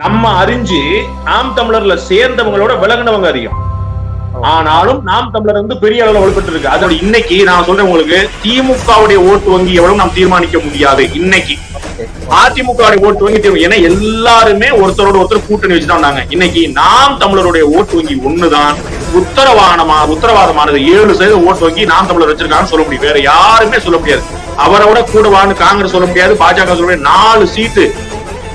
நம்ம அறிஞ்சு நாம் தமிழர்ல சேர்ந்தவங்களோட விலகினவங்க அதிகம். ஆனாலும் நாம் தமிழர் வந்து பெரிய அளவுல வலுப்பட்டு இருக்கு அதோட இன்னைக்கு நான் சொல்றேன் உங்களுக்கு திமுகவுடைய ஓட்டு வங்கி எவ்வளவு நாம் தீர்மானிக்க முடியாது இன்னைக்கு. அதிமுக ஓட்டு வங்கி தீர்வு ஏன்னா எல்லாருமே ஒருத்தரோட ஒருத்தர் கூட்டணி வச்சுதான் வந்தாங்க. இன்னைக்கு நாம் தமிழருடைய ஓட்டு வங்கி ஒண்ணுதான். உத்தரவாதமா உத்தரவாதமானது ஏழு சதவீத ஓட்டு வங்கி நாம் தமிழர் வச்சிருக்காங்கன்னு சொல்ல முடியும். வேற யாருமே சொல்ல முடியாது. அவரோட கூட வான்னு காங்கிரஸ் சொல்ல முடியாது பாஜக சொல்ல முடியாது. நாலு சீட்டு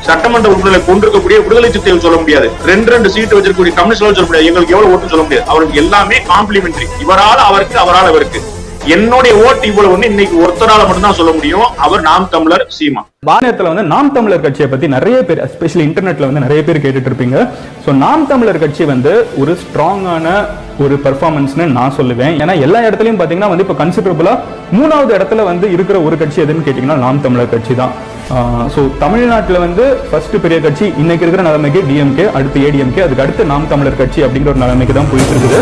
சட்டமன்ற உறுப்பினர்களை கொண்டிருக்கக்கூடிய விடுதலை சிறுத்தைகள் சொல்ல முடியாது. ரெண்டு ரெண்டு சீட்டு வச்சிருக்கக்கூடிய கம்யூனிஸ்ட் சொல்ல முடியாது. எங்களுக்கு எவ்வளவு ஓட்டு சொல்ல முடியாது. அவருக்கு எல்லாமே காம்ப்ளிமெண்டரி இவரால அவருக்கு அவரால் அவருக்கு. என்னுடைய ஓட்டு இவ்வளவு இன்னைக்கு ஒருத்தரால மட்டும்தான் சொல்ல முடியும். அவர் நாம் தமிழர் சீமா. மாநிலத்தில் வந்து நாம் தமிழர் கட்சியை பத்தி நிறைய பேர் எஸ்பெஷலி இன்டர்நெட்ல வந்து நிறைய பேர் கேட்டுட்டு இருப்பீங்க. ஸோ நாம் தமிழர் கட்சி வந்து ஒரு ஸ்ட்ராங்கான ஒரு பெர்ஃபார்மன்ஸ்னு நான் சொல்லுவேன். ஏன்னா எல்லா இடத்துலயும் பாத்தீங்கன்னா வந்து இப்போ கன்சிடரபுளா மூணாவது இடத்துல வந்து இருக்கிற ஒரு கட்சி எதுன்னு கேட்டீங்கன்னா நாம் தமிழர் கட்சி தான். ஸோ தமிழ்நாட்டில் வந்து ஃபர்ஸ்ட் பெரிய கட்சி இன்னைக்கு இருக்கிற நிலைமைக்கு டிஎம்கே அடுத்து ஏடிஎம்கே அதுக்கு அடுத்து நாம் தமிழர் கட்சி அப்படிங்கிற ஒரு நிலைமைக்கு தான் போயிட்டு இருக்குது.